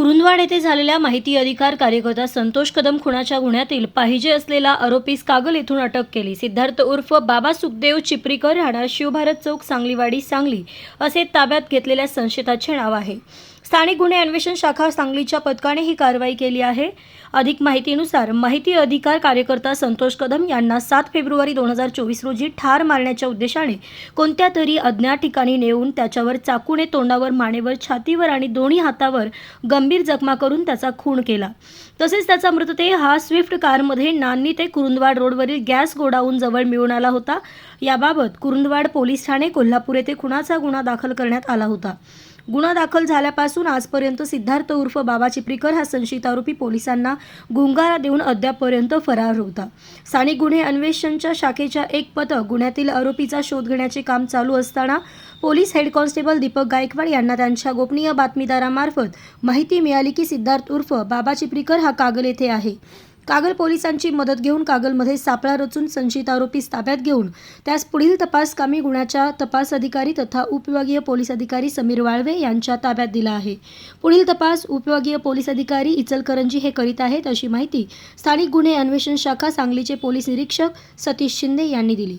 कुरुंदवाड येथे झालेल्या माहिती अधिकार कार्यकर्ता संतोष कदम खुनाच्या गुन्ह्यातील पाहिजे असलेला आरोपीस कागल येथून अटक केली. सिद्धार्थ उर्फ बाबा सुखदेव चिपरीकर राहणार शिवभारत चौक सांगलीवाडी सांगली असे ताब्यात घेतलेल्या संशयिताचे नाव आहे. स्थानिक गुन्हे अन्वेषण शाखा सांगलीच्या पथकाने ही कारवाई केली आहे. अधिक माहितीनुसार माहिती अधिकार कार्यकर्ता संतोष कदम यांना सात फेब्रुवारी दोन हजार चोवीस रोजी ठार मारण्याच्या उद्देशाने कोणत्या तरी अज्ञात ठिकाणी नेऊन त्याच्यावर चाकूने तोंडावर मानेवर छातीवर आणि दोन्ही हातावर गंभीर जखमा करून त्याचा खून केला. तसेच त्याचा मृतदेह हा स्विफ्ट कारमध्ये नान्नी ते कुरुंदवाड रोडवरील गॅस गोडाऊन जवळ मिळून आला होता. याबाबत कुरुंदवाड पोलीस ठाणे कोल्हापूर येथे खुनाचा गुन्हा दाखल करण्यात आला होता. गुन्हा दाखल झाल्यापासून आजपर्यंत सिद्धार्थ उर्फ बाबा चिपरीकर हा संशयित आरोपी पोलिसांना गुंगारा देऊन अद्यापपर्यंत फरार होता. स्थानिक गुन्हे अन्वेषणच्या शाखेच्या एक पथक गुन्ह्यातील आरोपीचा शोध घेण्याचे काम चालू असताना police head constable Deepak Gaikwad यांना त्यांच्या गोपनीय बातमीदारामार्फत माहिती मिळाली की सिद्धार्थ उर्फ बाबा चिपरीकर हा कागल येथे आहे. कागल पोलिसांची मदत घेऊन कागलमध्ये सापळा रचून संशयित आरोपीस ताब्यात घेऊन त्यास पुढील तपास कामी गुन्ह्याच्या तपास अधिकारी तथा उपविभागीय पोलीस अधिकारी समीर वाळवे यांच्या ताब्यात दिला आहे. पुढील तपास उपविभागीय पोलीस अधिकारी इचलकरंजी हे करीत आहेत अशी माहिती स्थानिक गुन्हे अन्वेषण शाखा सांगलीचे पोलीस निरीक्षक सतीश शिंदे यांनी दिली.